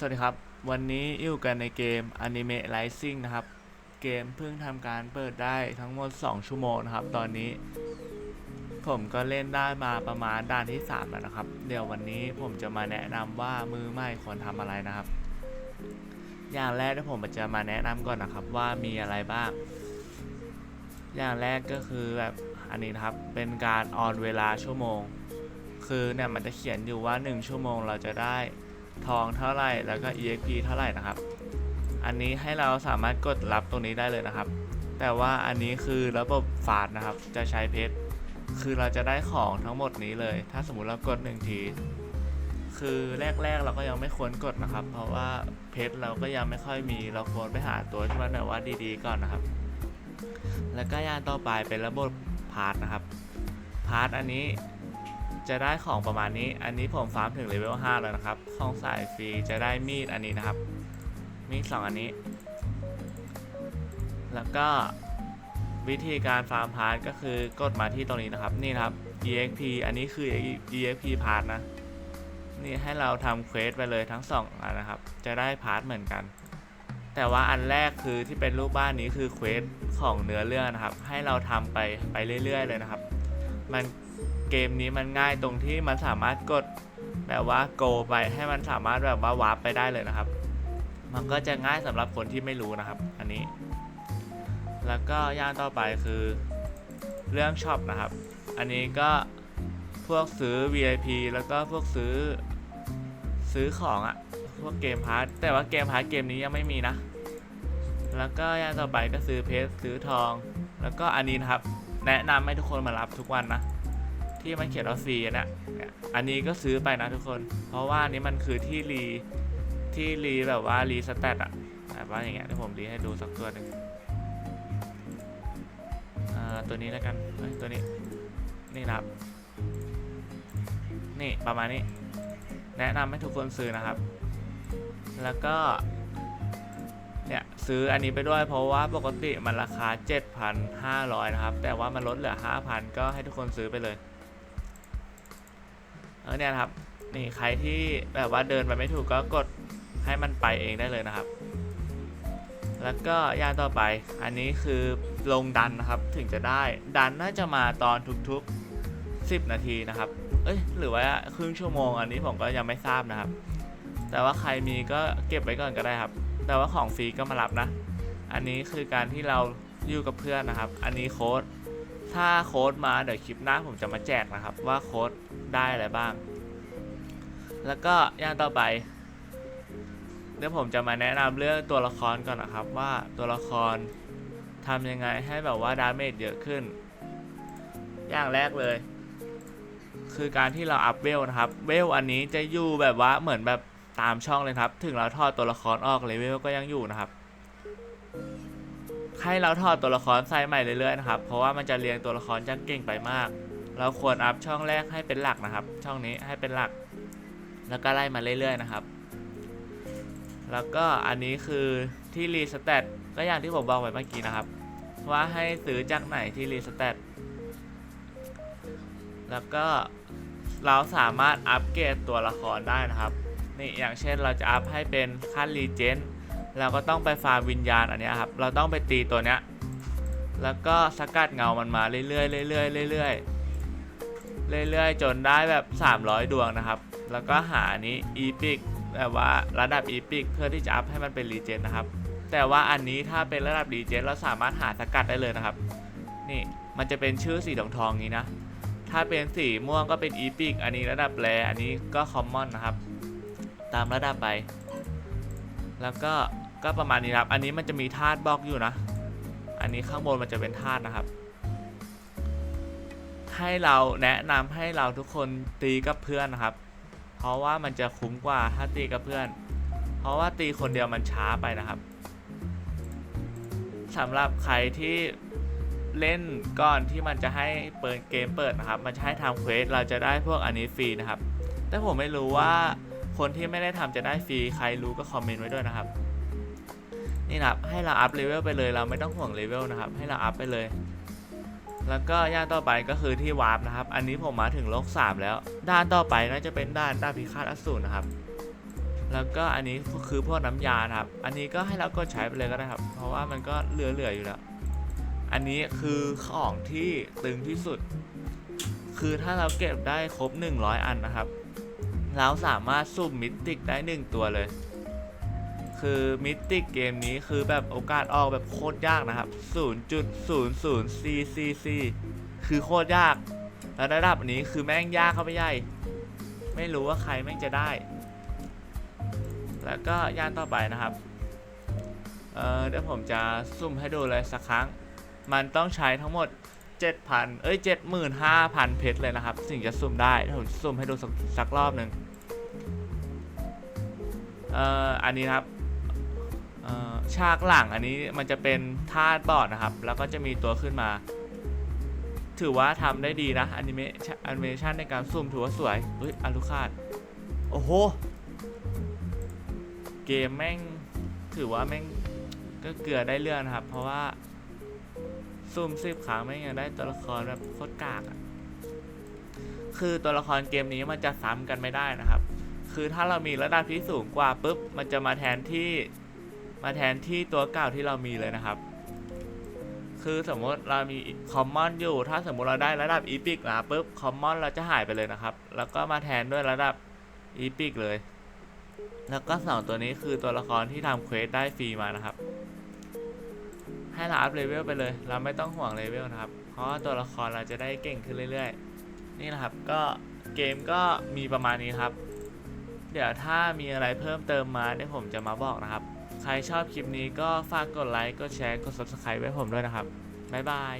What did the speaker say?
สวัสดีครับ วันนี้อยู่กันในเกม Anime Rising นะครับ เกมเพิ่งทำการเปิดได้ทั้งหมด 2 ชั่วโมงนะครับ ตอนนี้ ผมก็เล่นได้มาประมาณด่านที่ 3 แล้วนะครับ เดี๋ยววันนี้ผมจะมาแนะนำว่ามือใหม่ควรทำอะไรนะครับ อย่างแรกที่ผมจะมาแนะนำก่อนนะครับว่ามีอะไรบ้าง อย่างแรกก็คือแบบอันนี้นะครับเป็นการออนเวลาชั่วโมง คือเนี่ยมันจะเขียนอยู่ว่า 1 ชั่วโมงเราจะได้ ทองเท่าไหร่แล้วก็ EXP เท่าไหร่นะครับ อันนี้ให้เราสามารถกดรับตรงนี้ได้เลยนะครับ แต่ว่าอันนี้คือระบบฟาดนะครับ จะใช้เพชรคือเราจะได้ของทั้งหมดนี้เลย ถ้าสมมุติเรากดหนึ่งทีคือแรกๆเราก็ยังไม่ควรกดนะครับ เพราะว่าเพชรเราก็ยังไม่ค่อยมีเราควรไปหาตัวที่มันแบบว่าดีๆ ก่อนนะครับ แล้วก็ย่างต่อไปเป็นระบบพาร์ทนะครับพาร์ทอันนี้ จะได้ของประมาณนี้ อันนี้ผมฟาร์มถึงเลเวล5แล้วนะครับ ของสายฟรีจะได้มีดอันนี้นะครับ มีดสองอันนี้ แล้วก็วิธีการฟาร์มพาร์ทก็คือกดมาที่ตรงนี้นะครับ นี่นะครับ exp อันนี้คือ exp พาร์ทนะ นี่ให้เราทำเควสไปเลยทั้งสองอันนะครับ จะได้พาร์ทเหมือนกัน แต่ว่าอันแรกคือที่เป็นรูปบ้านนี้คือเควสของเนื้อเรื่องนะครับ ให้เราทำไปไปเรื่อย ๆ เลยนะครับ มัน เกมนี้มันง่ายตรงที่มันสามารถกดแบบว่าโกไปให้มันสามารถแบบว่าวาร์ปไปได้เลยนะครับ มันก็จะง่ายสำหรับคนที่ไม่รู้นะครับ อันนี้ แล้วก็ย่างต่อไปคือเรื่องช็อปนะครับ อันนี้ก็พวกซื้อ VIP แล้วก็พวกซื้อซื้อของอะพวกเกมพาร์ทแต่ว่าเกมพาร์ทเกมนี้ยังไม่มีนะ แล้วก็ย่างต่อไปก็ซื้อเพชรซื้อทอง แล้วก็อันนี้นะครับ แนะนำให้ทุกคนมารับทุกวันนะ ที่มันเขียนว่าฟรีอะนะเนี่ยอันนี้ก็ซื้อไปนะทุกคน เพราะว่าอันนี้มันคือที่รีที่รีแบบว่ารีสแตทอะแบบว่าอย่างเงี้ยที่ผมรีให้ดูสักตัวหนึ่งอ่าตัวนี้แล้วกันตัวนี้นี่นะครับ นี่ประมาณนี้ แนะนำให้ทุกคนซื้อนะครับ แล้วก็ เนี่ย ซื้ออันนี้ไปด้วยเพราะว่าปกติมันราคา 7,500 นะครับ แต่ว่ามันลดเหลือ 5,000 ก็ให้ทุกคนซื้อไปเลย เออเนี่ยครับนี่ใครที่แบบว่าเดินไปไม่ถูกก็กดให้มันไปเองได้เลยนะครับ แล้วก็ย่างต่อไป อันนี้คือลงดันนะครับถึงจะได้ ดันน่าจะมาตอนทุกๆ 10 นาทีนะครับ เอ้ยหรือว่าครึ่งชั่วโมงอันนี้ผมก็ยังไม่ทราบนะครับ แต่ว่าใครมีก็เก็บไว้ก่อนก็ได้ครับ แต่ว่าของฟรีก็มารับนะ อันนี้คือการที่เราอยู่กับเพื่อนนะครับ อันนี้โค้ด ถ้าโค้ดมาเดี๋ยวคลิปหน้าผมจะมาแจกนะครับ ว่าโค้ดได้อะไรบ้าง แล้วก็อย่างต่อไปเดี๋ยวผมจะมาแนะนำเรื่องตัวละครก่อนนะครับว่าตัวละครทำยังไงให้แบบว่าดาเมจเยอะขึ้น อย่างแรกเลย คือการที่เราอัพเวลนะครับ เวลอันนี้จะอยู่แบบว่าเหมือนแบบตามช่องเลยครับ ถึงเราทอดตัวละครออกเลเวลก็ยังอยู่นะครับ ให้เราถอดตัวละครใส่ใหม่เรื่อยๆนะครับ เพราะว่ามันจะเรียงตัวละครจากเก่งไปมาก เราควรอัพช่องแรกให้เป็นหลักนะครับ ช่องนี้ให้เป็นหลัก แล้วก็ไล่มาเรื่อยๆนะครับ แล้วก็อันนี้คือที่รีสเตตก็อย่างที่ผมบอกไปเมื่อกี้นะครับ ว่าให้ซื้อจากไหนที่รีสเตตแล้วก็เราสามารถอัปเกรดตัวละครได้นะครับ นี่อย่างเช่นเราจะอัพให้เป็นขั้นรีเจน เราก็ต้องไปฟาร์มวิญญาณอันนี้ครับ เราต้องไปตีตัวเนี้ย แล้วก็สกัดเงามันมาเรื่อยๆเรื่อยๆเรื่อยๆเรื่อยๆจนได้แบบ 300 ดวงนะครับ แล้วก็หาอันนี้อีพิกแบบว่าระดับอีพิกเพื่อที่จะอัพให้มันเป็นรีเจนนะครับ แต่ว่าอันนี้ถ้าเป็นระดับรีเจนเราสามารถหาสกัดได้เลยนะครับ นี่มันจะเป็นชื่อสีทองทองนี้นะ ถ้าเป็นสีม่วงก็เป็นอีพิกอันนี้ระดับแรอันนี้ก็คอมมอนนะครับ ตามระดับไป แล้วก็ ก็ประมาณนี้ครับ อันนี้มันจะมีธาตุบล็อกอยู่นะ อันนี้ข้างบนมันจะเป็นธาตุนะครับ ให้เราแนะนำให้เราทุกคนตีกับเพื่อนนะครับ เพราะว่ามันจะคุ้มกว่าถ้าตีกับเพื่อน เพราะว่าตีคนเดียวมันช้าไปนะครับสำหรับใครที่เล่นก่อนที่มันจะให้เปิดเกมเปิดนะครับ มันจะให้ทำเควสเราจะได้พวกอันนี้ฟรีนะครับ แต่ผมไม่รู้ว่าคนที่ไม่ได้ทำจะได้ฟรีใครรู้ก็คอมเมนต์ไว้ด้วยนะครับ นี่นะครับให้เราอัพเลเวลไปเลยเราไม่ต้องห่วงเลเวลนะครับ ให้เราอัพไปเลย แล้วก็ย่านต่อไปก็คือที่วาร์ปนะครับ อันนี้ผมมาถึงโลก 3 แล้ว ด้านต่อไปน่าจะเป็นด้านด้านพิฆาตอสูรนะครับ แล้วก็อันนี้คือพวกน้ำยานะครับ อันนี้ก็ให้เรากดใช้ไปเลยก็ได้ครับ เพราะว่ามันก็เหลือๆอยู่แล้ว อันนี้คือของที่ตึงที่สุด คือถ้าเราเก็บได้ครบ 100 อันนะครับเราสามารถสุ่มมิติกได้ 1 ตัวเลย คือมิติกเกมนี้คือแบบโอกาสออกแบบโคตรยากนะครับ 0.00cc คือโคตรยาก แล้วระดับนี้คือแม่งยากเข้าไปใหญ่ ไม่รู้ว่าใครแม่งจะได้ แล้วก็ย่านต่อไปนะครับ เอ่อเดี๋ยวผมจะสุ่มให้ดูเลยสักครั้ง มันต้องใช้ทั้งหมด 7,000 เอ้ย 75,000 เพชรเลยนะครับสิ่งจะสุ่มได้ผมสุ่มให้ดูสักรอบหนึ่งเอ่ออันนี้นะครับ ฉากหลังอันนี้มันจะเป็นธาตุบอร์ดนะครับ แล้วก็จะมีตัวขึ้นมา ถือว่าทำได้ดีนะอนิเมชันแอนิเมชันในการซุ่มถือว่าสวยเฮ้ยอารุคาดโอ้โห เกมแม่งถือว่าแม่งก็เกลือได้เรื่องนะครับ เพราะว่าซุ่มสิบครั้งแม่งยังได้ตัวละครแบบโคตรกากอะคือตัวละครเกมนี้มันจะซ้ำกันไม่ได้นะครับ คือถ้าเรามีระดับที่สูงกว่าปุ๊บ มันจะมาแทนที่ มาแทนที่ตัวเก่าที่เรามีเลยนะครับ คือสมมติเรามีคอมมอนอยู่ ถ้าสมมติเราได้ระดับอีพิกมาปุ๊บคอมมอนเราจะหายไปเลยนะครับ แล้วก็มาแทนด้วยระดับอีพิกเลย แล้วก็สองตัวนี้คือตัวละครที่ทำเควสได้ฟรีมานะครับ ให้เราอัพเลเวลไปเลย เราไม่ต้องห่วงเลเวลนะครับ เพราะตัวละครเราจะได้เก่งขึ้นเรื่อย ๆ นี่นะครับ ก็เกมก็มีประมาณนี้ครับ เดี๋ยวถ้ามีอะไรเพิ่มเติมมาเดี๋ยวผมจะมาบอกนะครับ ใครชอบคลิปนี้ก็ฝากกดไลค์ กดแชร์ กด subscribe ไว้ผมด้วยนะครับ บ๊ายบาย